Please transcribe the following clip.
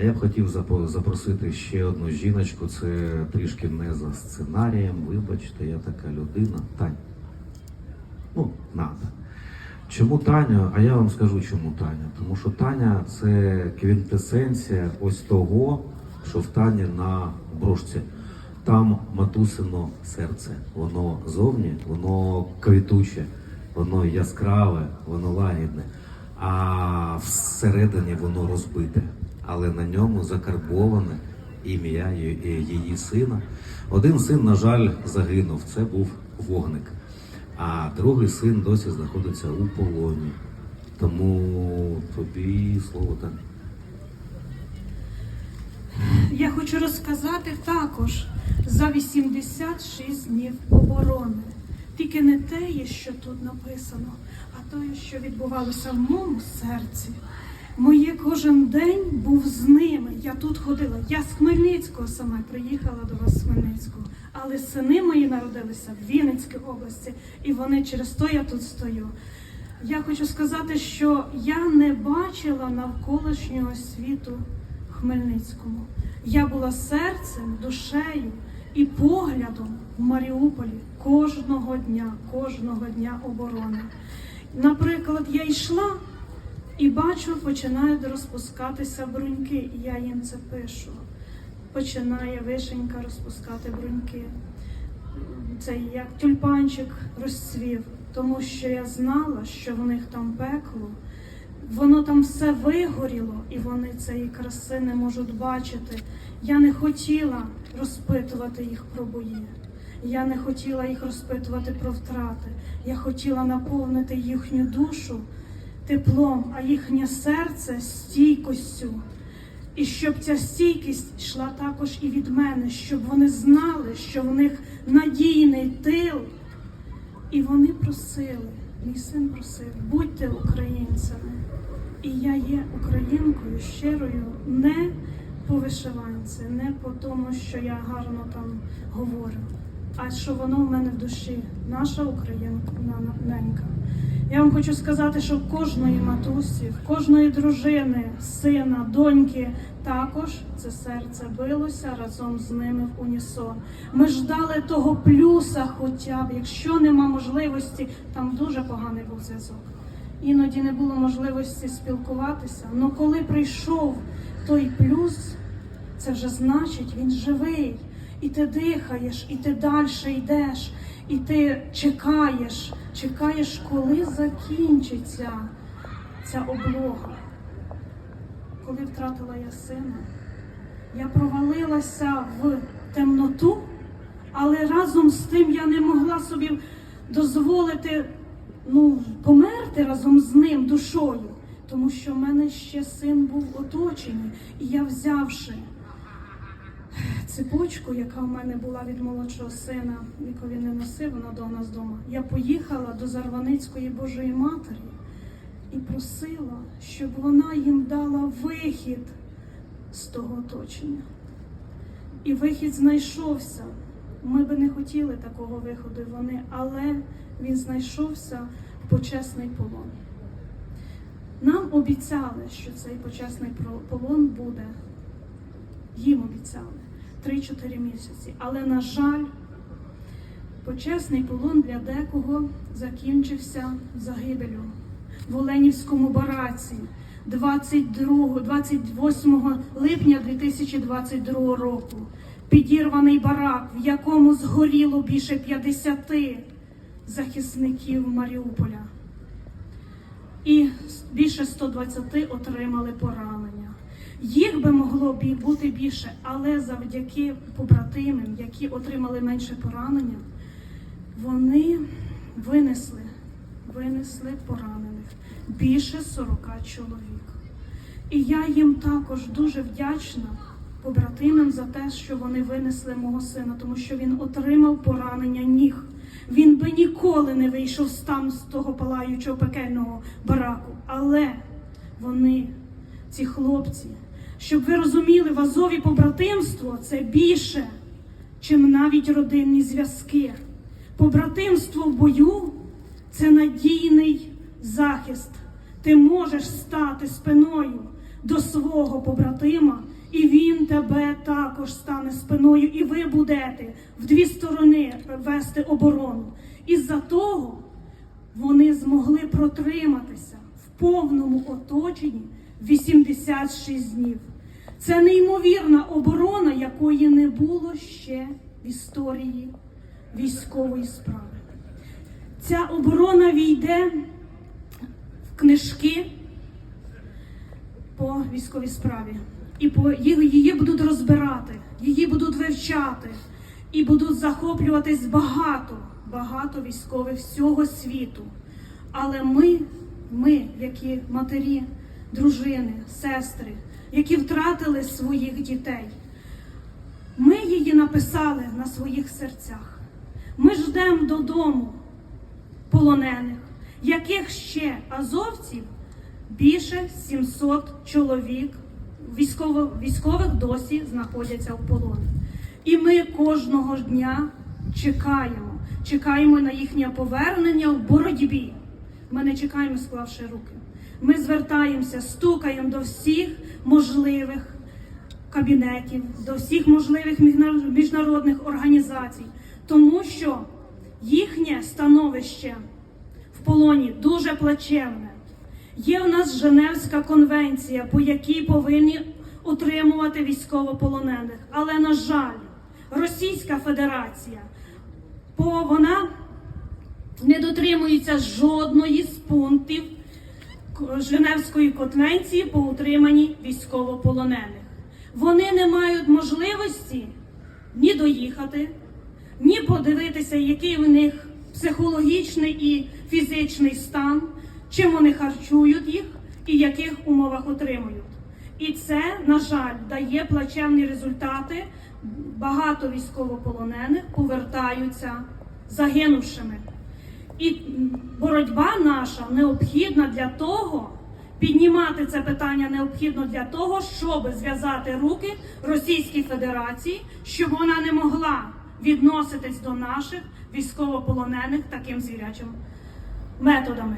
Я б хотів запросити ще одну жіночку. Це трішки не за сценарієм. Вибачте, я така людина. Тань. Ну, надо. Чому Таня? А я вам скажу, чому Таня. Тому що Таня це квінтесенція ось того, що в Тані на брошці. Там матусино серце. Воно зовні, воно квітуче, воно яскраве, воно лагідне, а всередині воно розбите. Але на ньому закарбоване ім'я її сина. Один син, на жаль, загинув. Це був вогник. А другий син досі знаходиться у полоні. Тому тобі слово так. Я хочу розказати також за 86 днів оборони. Тільки не те, що тут написано, а те, що відбувалося в моєму серці. Моє кожен день був з ними. Я тут ходила. Я з Хмельницького саме приїхала до вас з Хмельницького. Але сини мої народилися в Вінницькій області, і вони через то я тут стою. Я хочу сказати, що я не бачила навколишнього світу Хмельницькому. Я була серцем, душею і поглядом в Маріуполі кожного дня, кожного дня оборони. Наприклад, я йшла і бачу, починають розпускатися бруньки, і я їм це пишу. Починає вишенька розпускати бруньки. Це як тюльпанчик розцвів, тому що я знала, що в них там пекло. Воно там все вигоріло, і вони цієї краси не можуть бачити. Я не хотіла розпитувати їх про бої. Я не хотіла їх розпитувати про втрати. Я хотіла наповнити їхню душу теплом, а їхнє серце стійкостю. І щоб ця стійкість йшла також і від мене, щоб вони знали, що в них надійний тил. І вони просили, мій син просив, будьте українцями. І я є українкою щирою не по вишиванці, не по тому, що я гарно там говорю, а що воно в мене в душі, наша українка ненька. Я вам хочу сказати, що кожної матусі, кожної дружини, сина, доньки також це серце билося разом з ними в унісон. Ми ждали того плюса, хоча б, якщо нема можливості, там дуже поганий був зв'язок. Іноді не було можливості спілкуватися. але коли прийшов той плюс, це вже значить він живий. І ти дихаєш, і ти далі йдеш, і ти чекаєш, чекаєш, коли закінчиться ця облога. Коли втратила я сина, я провалилася в темноту, але разом з тим я не могла собі дозволити ну, померти разом з ним душою, тому що в мене ще син був оточений, і я взявши цепочку, яка в мене була від молодшого сина, яку він не носив, вона до нас вдома. Я поїхала до Зарваницької Божої Матері і просила, щоб вона їм дала вихід з того оточення. І вихід знайшовся. Ми би не хотіли такого виходу вони, але він знайшовся в почесний полон. Нам обіцяли, що цей почесний полон буде. Їм обіцяли 3-4 місяці. Але, на жаль, почесний полон для декого закінчився загибелю в Оленівському бараці 22, 28 липня 2022 року. Підірваний барак, в якому згоріло більше 50 захисників Маріуполя. І більше 120 отримали поранення. Їх би могло бі- бути більше, але завдяки побратимам, які отримали менше поранення, вони винесли, винесли поранених більше 40 чоловік. І я їм також дуже вдячна побратимам за те, що вони винесли мого сина, тому що він отримав поранення ніг. Він би ніколи не вийшов там з того палаючого пекельного бараку. Але вони, ці хлопці, щоб ви розуміли, в Азові побратимство це більше, чим навіть родинні зв'язки. Побратимство в бою це надійний захист. Ти можеш стати спиною до свого побратима, і він тебе також стане спиною, і ви будете в дві сторони вести оборону. Із-за того вони змогли протриматися в повному оточенні 86 днів. Це неймовірна оборона, якої не було ще в історії військової справи. Ця оборона війде в книжки по військовій справі. І по її, будуть розбирати, її будуть вивчати, і будуть захоплюватись багато, багато військових всього світу. Але ми, ми, які матері, дружини, сестри, які втратили своїх дітей, ми її написали на своїх серцях. Ми ждемо додому полонених, яких ще азовців більше 700 чоловік військово, військових досі знаходяться в полоні. І ми кожного дня чекаємо, чекаємо на їхнє повернення в боротьбі. Ми не чекаємо, склавши руки. Ми звертаємося, стукаємо до всіх можливих кабінетів, до всіх можливих міжнародних організацій, тому що їхнє становище в полоні дуже плачевне. Є в нас Женевська конвенція, по якій повинні утримувати військовополонених. Але, на жаль, Російська Федерація, по вона не дотримується жодної з пунктів Женевської конвенції по утриманні військовополонених. Вони не мають можливості ні доїхати, ні подивитися, який в них психологічний і фізичний стан, чим вони харчують їх і в яких умовах отримують. І це, на жаль, дає плачевні результати. Багато військовополонених повертаються загинувшими. І боротьба наша необхідна для того, піднімати це питання необхідно для того, щоб зв'язати руки Російській Федерації, щоб вона не могла відноситись до наших військовополонених таким звірячим методами.